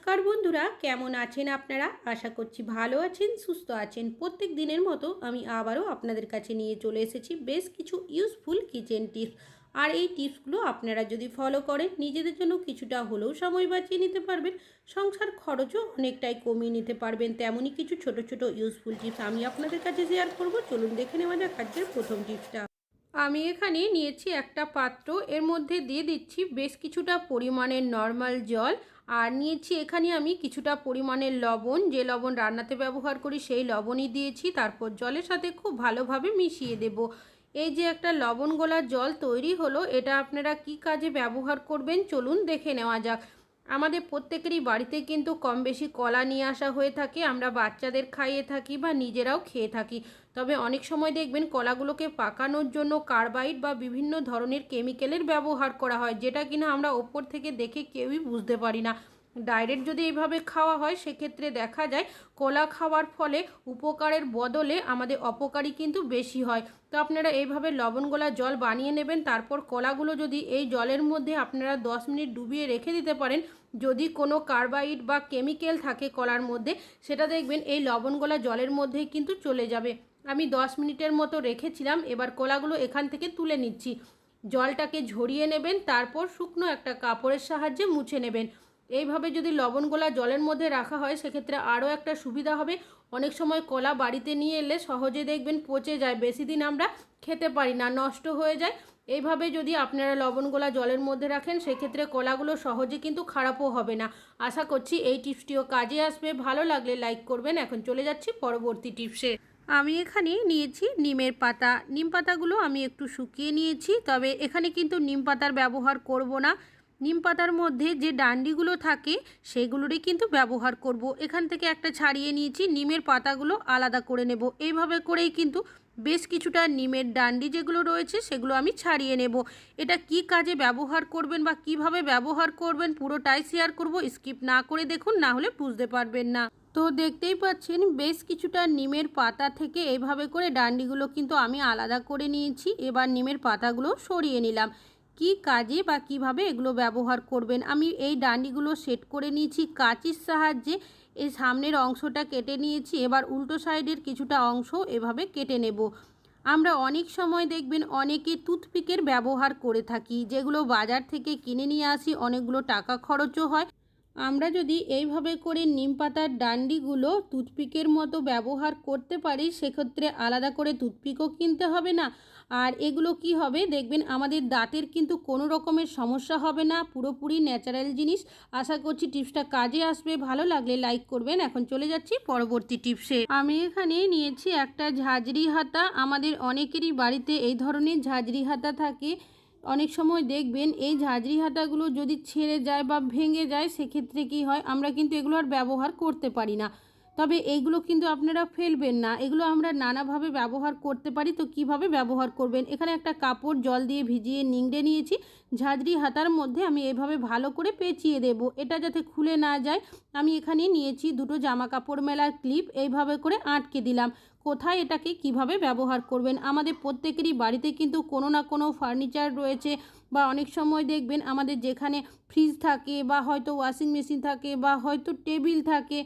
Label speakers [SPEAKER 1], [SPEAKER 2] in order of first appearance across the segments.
[SPEAKER 1] নমস্কার বন্ধুরা, কেমন আছেন আপনারা? আশা করছি ভালো আছেন, সুস্থ আছেন। প্রত্যেক দিনের মতো আমি আবারও আপনাদের কাছে নিয়ে চলে এসেছি বেশ কিছু ইউজফুল কিচেন টিপস আর এই টিপসগুলো আপনারা যদি ফলো করেন, নিজেদের জন্য কিছুটা হলেও সময় বাঁচিয়ে নিতে পারবেন, সংসার খরচও অনেকটাই কমিয়ে নিতে পারবেন। তেমনই কিছু ছোট ছোট ইউজফুল টিপস আমি আপনাদের কাছে শেয়ার করব। চলুন দেখে নেওয়া যাক আজকের প্রথম টিপসটা আমি এখানে নিয়েছি একটা পাত্র, এর মধ্যে দিয়ে দিচ্ছি বেশ কিছুটা পরিমাণের নর্মাল জল আর নিয়েছি এখানে আমি কিছুটা পরিমাণের লবণ। যে লবণ রান্নাতে ব্যবহার করি সেই লবণই দিয়েছি। তারপর জলের সাথে খুব ভালোভাবে মিশিয়ে দেব। এই যে একটা লবণ গোলার জল তৈরি হলো, এটা আপনারা কি কাজে ব্যবহার করবেন চলুন দেখে নেওয়া যাক। আমাদের প্রত্যেকেরই বাড়িতে কিন্তু কম বেশি কলা নিয়ে আসা হয়ে থাকে, আমরা বাচ্চাদের খাইয়ে থাকি বা নিজেরাও খেয়ে থাকি। তবে অনেক সময় দেখবেন কলাগুলোকে পাকানোর জন্য কার্বাইড বা বিভিন্ন ধরনের কেমিক্যালের ব্যবহার করা হয়, যেটা কিনা আমরা ওপর থেকে দেখে কেউই বুঝতে পারি না। ডাইরেক্ট যদি এইভাবে খাওয়া হয়, সেক্ষেত্রে দেখা যায় কলা খাওয়ার ফলে উপকারের বদলে আমাদের অপকারী কিন্তু বেশি হয়। তো আপনারা এইভাবে লবণ গোলা জল বানিয়ে নেবেন, তারপর কলাগুলো যদি এই জলের মধ্যে আপনারা দশ মিনিট ডুবিয়ে রেখে দিতে পারেন, যদি কোনো কার্বাইড বা কেমিক্যাল থাকে কলার মধ্যে, সেটা দেখবেন এই লবণ গোলা জলের মধ্যেই কিন্তু চলে যাবে। আমি দশ মিনিটের মতো রেখেছিলাম, এবার কলাগুলো এখান থেকে তুলে নিচ্ছি। জলটাকে ঝরিয়ে নেবেন, তারপর শুকনো একটা কাপড়ের সাহায্যে মুছে নেবেন। এইভাবে যদি লবণ গোলা জলের মধ্যে রাখা হয়, সেক্ষেত্রে আরও একটা সুবিধা হবে। অনেক সময় কলা বাড়িতে নিয়ে এলে সহজে দেখবেন পচে যায়, বেশি দিন আমরা খেতে পারি না, নষ্ট হয়ে যায়। এইভাবে যদি আপনারা লবণ গোলা জলের মধ্যে রাখেন, সেক্ষেত্রে কলাগুলো সহজে কিন্তু খারাপও হবে না। আশা করছি এই টিপসটিও কাজে আসবে। ভালো লাগলে লাইক করবেন। এখন চলে যাচ্ছি পরবর্তী টিপসে। আমি এখানে নিয়েছি নিমের পাতা। নিম পাতাগুলো আমি একটু শুকিয়ে নিয়েছি, তবে এখানে কিন্তু নিম পাতার ব্যবহার করব না। নিম পাতার মধ্যে যে ডান্ডিগুলো থাকে, সেগুলোরই কিন্তু ব্যবহার করব। এখান থেকে একটা ছাড়িয়ে নিয়েছি, নিমের পাতাগুলো আলাদা করে নেব। এইভাবে করেই কিন্তু বেশ কিছুটা নিমের ডান্ডি যেগুলো রয়েছে, সেগুলো আমি ছাড়িয়ে নেব। এটা কি কাজে ব্যবহার করবেন বা কীভাবে ব্যবহার করবেন, পুরোটাই শেয়ার করব। স্কিপ না করে দেখুন, না হলে বুঝতে পারবেন না। তো দেখতেই পাচ্ছেন, বেশ কিছুটা নিমের পাতা থেকে এভাবে করে ডান্ডিগুলো কিন্তু আমি আলাদা করে নিয়েছি। এবার নিমের পাতাগুলো সরিয়ে নিলাম। কি কাজে বা কীভাবে এগুলো ব্যবহার করবেন? আমি এই ডান্ডিগুলো সেট করে নিয়েছি, কাঁচির সাহায্যে। এই সামনের অংশটা কেটে নিয়েছি, এবার উল্টো সাইডের কিছুটা অংশ এভাবে কেটে নেব। আমরা অনেক সময় দেখবেন অনেকে টুথপিকের ব্যবহার করে থাকি, যেগুলো বাজার থেকে কিনে নিয়ে আসি, অনেকগুলো টাকা খরচও হয়। আমরা যদি এইভাবে করে নিম পাতার ডান্ডিগুলো টুথপিকের মতো ব্যবহার করতে পারি, সেক্ষেত্রে আলাদা করে টুথপিকও কিনতে হবে না। আর এগুলো কি হবে? দেখবেন আমাদের দাঁতের কিন্তু কোনো রকমের সমস্যা হবে না, পুরোপুরি ন্যাচারাল জিনিস। আশা করছি টিপসটা কাজে আসবে। ভালো লাগলে লাইক করবেন। এখন চলে যাচ্ছি পরবর্তী টিপসে। আমি এখানে নিয়েছি একটা ঝাঁঝরি হাতা। আমাদের অনেকেরই বাড়িতে এই ধরনের ঝাঁঝরি হাতা থাকে। অনেক সময় দেখবেন এই ঝাঁঝরি হাতাগুলো যদি ছেড়ে যায় বা ভেঙে যায়, সেক্ষেত্রে কি হয়? আমরা কিন্তু এগুলো আর ব্যবহার করতে পারি না। তবে এইগুলো কিন্তু আপনারা ফেলবেন না। এগুলো আমরা নানাভাবে ব্যবহার করতে পারি। তো কীভাবে ব্যবহার করবেন? এখানে একটা কাপড় জল দিয়ে ভিজিয়ে নিংড়ে নিয়েছি। ঝাঁঝরি হাতার মধ্যে আমি এভাবে ভালো করে পেঁচিয়ে দেব। এটা যাতে খুলে না যায়, আমি এখানে নিয়েছি দুটো জামা কাপড় মেলার ক্লিপ। এইভাবে করে আটকে দিলাম। কোথায় এটাকে কীভাবে ব্যবহার করবেন? আমাদের প্রত্যেকেরই বাড়িতে কিন্তু কোনো না কোনো ফার্নিচার রয়েছে বা অনেক সময় দেখবেন আমাদের যেখানে ফ্রিজ থাকে বা হয়তো ওয়াশিং মেশিন থাকে বা হয়তো টেবিল থাকে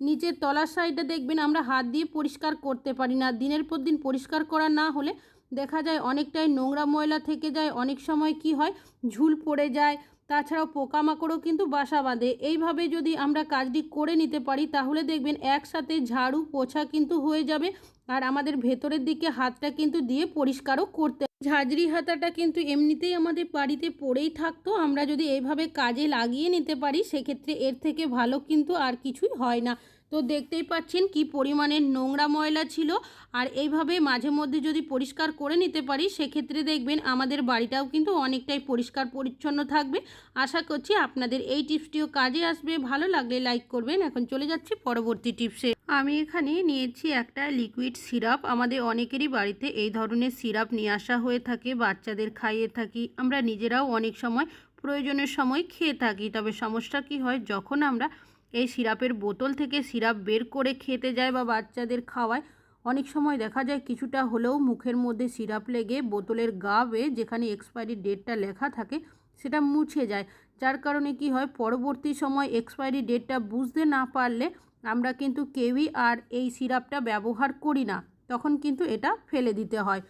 [SPEAKER 1] নিচের তলার সাইডটা দেখবেন আমরা হাত দিয়ে পরিষ্কার করতে পারি না। দিনের পর দিন পরিষ্কার করা না হলে দেখা যায় অনেকটাই নোংরা ময়লা থেকে যায়, অনেক সময় কি হয়? ঝুল পড়ে যায় তাছাড়াও পোকামাকড়ও কিন্তু বাসা বাঁধে। এইভাবে যদি আমরা কাজটি করে নিতে পারি, তাহলে দেখবেন একসাথে ঝাড়ু পোছা কিন্তু হয়ে যাবে আর আমাদের ভেতরের দিকে হাতটা কিন্তু দিয়ে পরিষ্কারও করতে ঝাঁঝরি হাতাটা কিন্তু এমনিতেই আমাদের বাড়িতে পড়েই থাকতো। আমরা যদি এইভাবে কাজে লাগিয়ে নিতে পারি, সেক্ষেত্রে এর থেকে ভালো কিন্তু আর কিছুই হয় না। তো দেখতেই পাচ্ছেন কি পরিমাণের নোংরা ময়লা ছিল। আর এইভাবে মাঝে মধ্যে যদি পরিষ্কার করে নিতে পারি, সেক্ষেত্রে দেখবেন আমাদের বাড়িটাও কিন্তু অনেকটাই পরিষ্কার পরিচ্ছন্ন থাকবে। আশা করছি আপনাদের এই টিপসটিও কাজে আসবে। ভালো লাগলে লাইক করবেন। এখন চলে যাচ্ছি পরবর্তী টিপসে। আমি এখানে নিয়েছি একটা লিকুইড সিরাপ। আমাদের অনেকেরই বাড়িতে এই ধরনের সিরাপ নিয়ে আসা হয়ে থাকে, বাচ্চাদের খাইয়ে থাকি। আমরা নিজেরাও অনেক সময় প্রয়োজনের সময় খেয়ে থাকি। তবে সমস্যা কি হয়, যখন আমরা এই সিরাপের বোতল থেকে সিরাপ বের করে খেতে যায় বা বাচ্চাদের খাওয়ায়। অনেক সময় দেখা যায় কিছুটা হলেও মুখের মধ্যে সিরাপ লেগে বোতলের গা বেয়ে যেখানে এক্সপায়ারি ডেটটা লেখা থাকে সেটা মুছে যায়। যার কারণে কি হয়, পরবর্তী সময় এক্সপায়ারি ডেটটা বুঝতে না পারলে আমরা কিন্তু কেউই আর এই সিরাপটা ব্যবহার করি না। তখন কিন্তু এটা ফেলে দিতে হয়।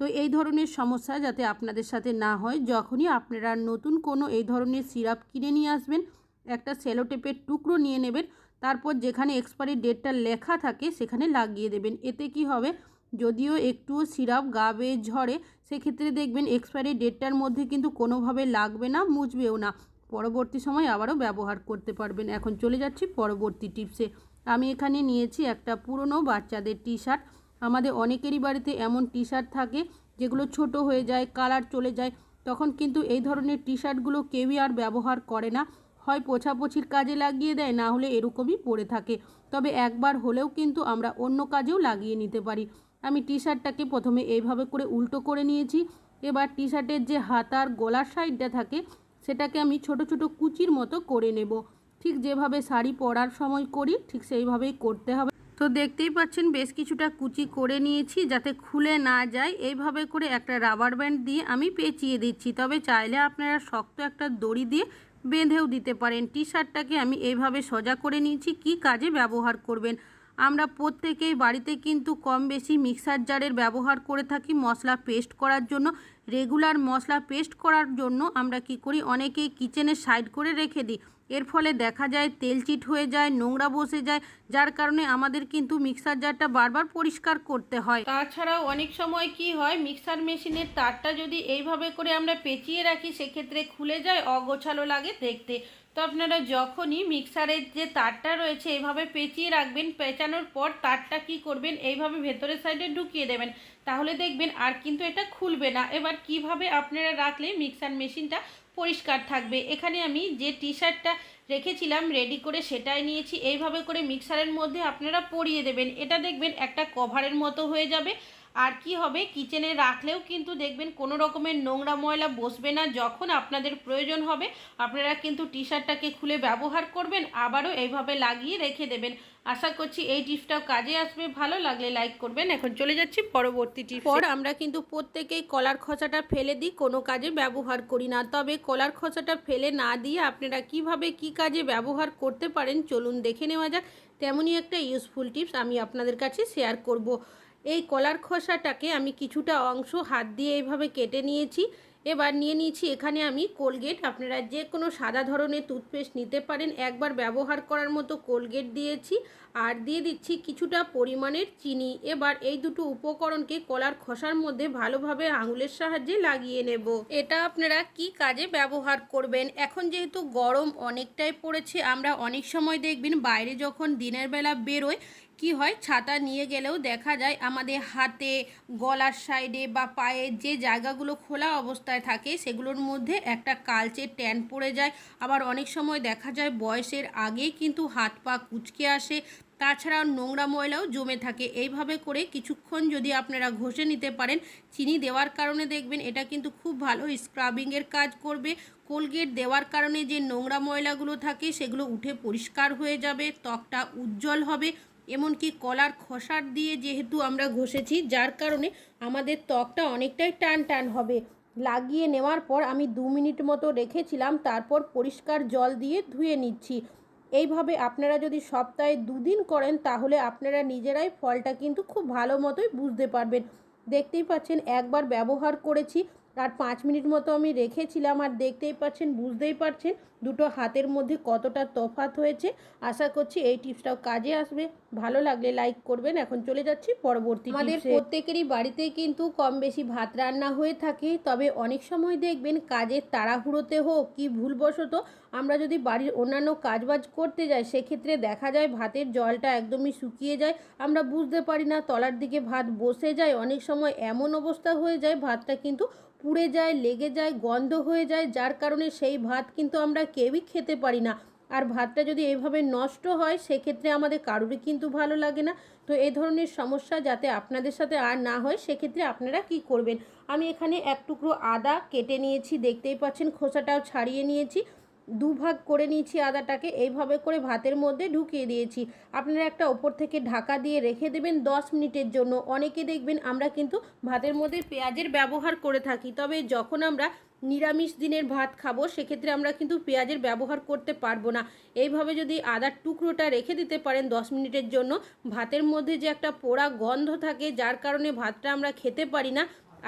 [SPEAKER 1] তো এই ধরনের সমস্যা যাতে আপনাদের সাথে না হয়, যখনই আপনারা নতুন কোনো এই ধরনের সিরাপ কিনে নিয়ে আসবেন একটা সেলোটেপের টুকরো নিয়ে নেবেন, তারপর যেখানে এক্সপায়ারি ডেটটা লেখা থাকে সেখানে লাগিয়ে দেবেন। এতে কি হবে? যদিও একটুও সিরাপ গা বেয়ে ঝরে, সেক্ষেত্রে দেখবেন এক্সপায়ারি ডেটটার মধ্যে কিন্তু কোনোভাবে লাগবে না, মুছবেও না। পরবর্তী সময় আবারও ব্যবহার করতে পারবেন। এখন চলে যাচ্ছি পরবর্তী টিপসে আমি এখানে নিয়েছি একটা পুরনো বাচ্চাদের টি শার্ট আমাদের অনেকেরই বাড়িতে এমন টি শার্ট থাকে, যেগুলো ছোট হয়ে যায় কালার চলে যায়। তখন কিন্তু এই ধরনের টি শার্টগুলো কেউই আর ব্যবহার করে না। হয় পোছাপোছির কাজে লাগিয়ে দেয়, না হলে এরকমই পড়ে থাকে। তবে একবার হলেও কিন্তু আমরা অন্য কাজেও লাগিয়ে নিতে পারি। আমি টি শার্টটাকে প্রথমে এইভাবে করে উল্টো করে নিয়েছি। এবার টি শার্টের যে হাতার গলার সাইডটা থাকে, সেটাকে আমি ছোট ছোট কুচির মতো করে নেব। ঠিক যেভাবে শাড়ি পরার সময় করি, ঠিক সেইভাবেই করতে হবে। তো দেখতেই পাচ্ছেন, বেশ কিছুটা কুচি করে নিয়েছি যাতে খুলে না যায়। এইভাবে করে একটা রাবার ব্যান্ড দিয়ে আমি পেঁচিয়ে দিচ্ছি। তবে চাইলে আপনারা শক্ত একটা দড়ি দিয়ে বেঁধেও দিতে পারেন। টি শার্টটাকে আমি এইভাবে সোজা করে নিয়েছি। কি কাজে ব্যবহার করবেন? আমরা প্রত্যেকেই বাড়িতে কিন্তু কম বেশি মিক্সার জারের ব্যবহার করে থাকি মশলা পেস্ট করার জন্য। রেগুলার মশলা পেস্ট করার জন্য আমরা কি করি? অনেকেই কিচেনে সাইড করে রেখে দিই। এর ফলে দেখা যায় তেল চিট হয়ে যায়, নোংরা বসে যায়, যার কারণে আমাদের কিন্তু মিক্সার জারটা বারবার পরিষ্কার করতে হয়। তাছাড়াও অনেক সময় কি হয়, মিক্সার মেশিনের তারটা যদি এইভাবে করে আমরা পেঁচিয়ে রাখি, সেক্ষেত্রে খুলে যায়, অগোছালো লাগে দেখতে। তো আপনারা যখনই মিক্সারের যে তারটা রয়েছে এইভাবে পেঁচিয়ে রাখবেন, পেঁচানোর পর তারটা কি করবেন, এইভাবে ভেতরের সাইডে ঢুকিয়ে দেবেন। তাহলে দেখবেন আর কিন্তু এটা খুলবে না। এবার কীভাবে আপনারা রাখলে মিক্সার মেশিনটা পরিষ্কার থাকবে? এখানে আমি যে টি শার্টটা রেখেছিলাম, রেডি করে সেটাই নিয়েছি। এইভাবে করে মিক্সারের মধ্যে আপনারা পরিয়ে দেবেন। এটা দেখবেন একটা কভারের মতো হয়ে যাবে। আর কি হবে? কিচেনে রাখলেও কিন্তু দেখবেন কোনো রকমের নোংরা ময়লা বসবে না যখন আপনাদের প্রয়োজন হবে। আপনারা কিন্তু টি শার্টটাকে খুলে ব্যবহার করবেন, আবারও এইভাবে লাগিয়ে রেখে দেবেন। আশা করছি এই টিপসটাও কাজে আসবে। ভালো লাগলে লাইক করবেন। এখন চলে যাচ্ছি পরবর্তী টিপস। পর আমরা কিন্তু প্রত্যেকেই কলার খোসাটা ফেলে দিই, কোনো কাজে ব্যবহার করি না। তবে কলার খোসাটা ফেলে না দিয়ে আপনারা কীভাবে কি কাজে ব্যবহার করতে পারেন চলুন দেখে নেওয়া যাক। তেমনই একটা ইউজফুল টিপস আমি আপনাদের কাছে শেয়ার করব। এই কলার খোসাটাকে আমি কিছুটা অংশ হাত দিয়ে এইভাবে কেটে নিয়েছি। এবার নিয়ে নিয়েছি এখানে আমি কোলগেট। আপনারা যে কোনো সাদা ধরনের টুথপেস্ট নিতে পারেন। একবার ব্যবহার করার মতো কোলগেট দিয়েছি। আর দিয়ে দিচ্ছি কিছুটা পরিমাণের চিনি। এবার এই দুটো উপকরণকে কলার খসার মধ্যে ভালোভাবে আঙুলের সাহায্যে লাগিয়ে নেব। এটা আপনারা কি কাজে ব্যবহার করবেন? এখন যেহেতু গরম অনেকটাই পড়েছে, আমরা অনেক সময় দেখবেন বাইরে যখন দিনের বেলা বেরোয় কি হয়? ছাতা নিয়ে গেলেও দেখা যায় আমাদের হাতে, গলার সাইডে বা পায়ে যে জায়গাগুলো খোলা অবস্থায় থাকে, সেগুলোর মধ্যে একটা কালচে ট্যান পড়ে যায়। আবার অনেক সময় দেখা যায় বয়সের আগেই কিন্তু হাত পা কুচকে আসে। তাছাড়াও নোংরা ময়লাও জমে থাকে। এইভাবে করে কিছুক্ষণ যদি আপনারা ঘষে নিতে পারেন, চিনি দেওয়ার কারণে দেখবেন এটা কিন্তু খুব ভালো স্ক্রাবিংয়ের কাজ করবে। কোলগেট দেওয়ার কারণে যে নোংরা ময়লাগুলো থাকে, সেগুলো উঠে পরিষ্কার হয়ে যাবে, ত্বকটা উজ্জ্বল হবে। এমনকি কলার খসার দিয়ে যেহেতু আমরা ঘষেছি, যার কারণে আমাদের ত্বকটা অনেকটাই টান টান হবে। লাগিয়ে নেওয়ার পর আমি দু মিনিট মতো রেখেছিলাম, তারপর পরিষ্কার জল দিয়ে ধুয়ে নিচ্ছি। এইভাবে আপনারা যদি সপ্তাহে দুদিন করেন, তাহলে আপনারা নিজেরাই ফলটা কিন্তু খুব ভালো মতোই বুঝতে পারবেন। দেখতেই পাচ্ছেন, একবার ব্যবহার করেছি আর পাঁচ মিনিট মতো আমি রেখেছিলাম আর দেখতেই পাচ্ছেন বুঝতেই পারছেন দুটো হাতের মধ্যে কতটা তফাত হয়েছে। আশা করছি এই টিপসটাও কাজে আসবে। ভালো লাগলে লাইক করবেন। এখন চলে যাচ্ছি পরবর্তী আমাদের প্রত্যেকেরই বাড়িতে কিন্তু কম বেশি ভাত রান্না হয়ে থাকে তবে অনেক সময় দেখবেন কাজের তাড়াহুড়োতে হোক কি ভুলবশত আমরা যদি বাড়ির অন্যান্য কাজবাজ করতে যাই সেক্ষেত্রে দেখা যায় ভাতের জলটা একদমই শুকিয়ে যায়। আমরা বুঝতে পারি না তলার দিকে ভাত বসে যায় অনেক সময় এমন অবস্থা হয়ে যায় ভাতটা কিন্তু পুড়ে যায়, লেগে যায়, গন্ধ হয়ে যায়, যার কারণে সেই ভাত কিন্তু আমরা কেউই খেতে পারি না। আর ভাতটা যদি এইভাবে নষ্ট হয়, সেক্ষেত্রে আমাদের কারোরই কিন্তু ভালো লাগে না। তো এ ধরনের সমস্যা যাতে আপনাদের সাথে আর না হয়, সেক্ষেত্রে আপনারা কি করবেন? আমি এখানে এক টুকরো আদা কেটে নিয়েছি, দেখতেই পাচ্ছেন খোসাটাও ছাড়িয়ে নিয়েছি। দুভাগ করে নিয়েছি আদাটাকে, এইভাবে করে ভাতের মধ্যে ঢুকিয়ে দিয়েছি। আপনারা একটা ওপর থেকে ঢাকা দিয়ে রেখে দেবেন দশ মিনিটের জন্য। অনেকে দেখবেন আমরা কিন্তু ভাতের মধ্যে পেঁয়াজের ব্যবহার করে থাকি, তবে যখন আমরা নিরামিষ দিনের ভাত খাব, সেক্ষেত্রে আমরা কিন্তু পেঁয়াজের ব্যবহার করতে পারব না। এইভাবে যদি আদার টুকরোটা রেখে দিতে পারেন দশ মিনিটের জন্য, ভাতের মধ্যে যে একটা পোড়া গন্ধ থাকে, যার কারণে ভাতটা আমরা খেতে পারি না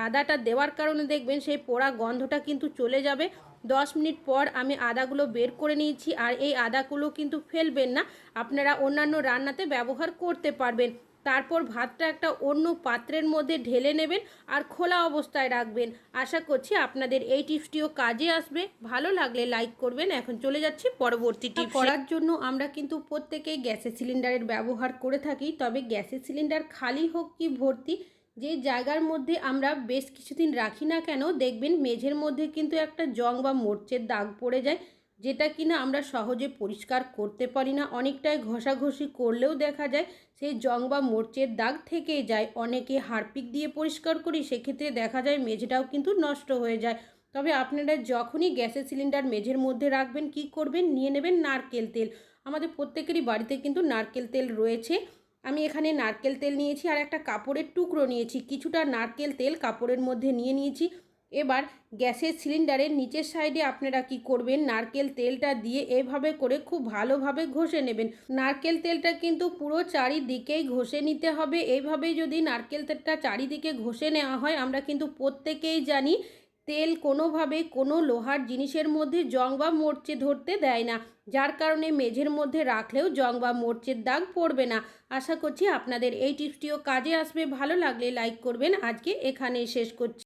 [SPEAKER 1] আদাটা দেওয়ার কারণে দেখবেন সেই পোড়া গন্ধটা কিন্তু চলে যাবে। দশ মিনিট পর আমি আদাগুলো বের করে নিয়েছি আর এই আদাগুলো কিন্তু ফেলবেন না আপনারা অন্যান্য রান্নাতে ব্যবহার করতে পারবেন। তারপর ভাতটা একটা অন্য পাত্রের মধ্যে ঢেলে নেবেন আর খোলা অবস্থায় রাখবেন। আশা করছি আপনাদের এই টিপসটিও কাজে আসবে। ভালো লাগলে লাইক করবেন। এখন চলে যাচ্ছি পরবর্তী টিপ করার জন্য আমরা কিন্তু প্রত্যেকেই গ্যাসের সিলিন্ডারের ব্যবহার করে থাকি তবে গ্যাসের সিলিন্ডার খালি হোক কি ভর্তি যে জায়গার মধ্যে আমরা বেশ কিছুদিন রাখি না কেন, দেখবেন মেঝের মধ্যে কিন্তু একটা জং বা মোর্চের দাগ পড়ে যায়, যেটা কিনা আমরা সহজে পরিষ্কার করতে পারি না। অনেকটাই ঘষাঘষি করলেও দেখা যায়, সেই জং বা মোর্চের দাগ থেকেই যায়। অনেকে হারপিক দিয়ে পরিষ্কার করি, সেক্ষেত্রে দেখা যায় মেঝেটাও কিন্তু নষ্ট হয়ে যায়। তবে আপনারা যখনই গ্যাসের সিলিন্ডার মেঝের মধ্যে রাখবেন, কি করবেন? নিয়ে নেবেন নারকেল তেল। আমাদের প্রত্যেকেরই বাড়িতে কিন্তু নারকেল তেল রয়েছে। আমি এখানে নারকেল তেল নিয়েছি আর একটা কাপড়ের টুকরো নিয়েছি। কিছুটা নারকেল তেল কাপড়ের মধ্যে নিয়ে নিয়েছি। এবার গ্যাসের সিলিন্ডারের নিচের সাইডে আপনারা কি করবেন? নারকেল তেলটা দিয়ে এভাবে করে খুব ভালোভাবে ঘষে নেবেন। নারকেল তেলটা কিন্তু পুরো চারিদিকেই ঘষে নিতে হবে। এইভাবেই যদি নারকেল তেলটা চারিদিকে ঘষে নেওয়া হয়, আমরা কিন্তু প্রত্যেকেই জানি তেল কোনোভাবে কোনো লোহার জিনিসের মধ্যে জং বা মরচে ধরতে দেয় না, যার কারণে মেঝের মধ্যে রাখলেও জং বা মরচের দাগ পড়বে না। আশা করছি আপনাদের এই টিপসটিও কাজে আসবে। ভালো লাগলে লাইক করবেন। আজকে এখানেই শেষ করছি।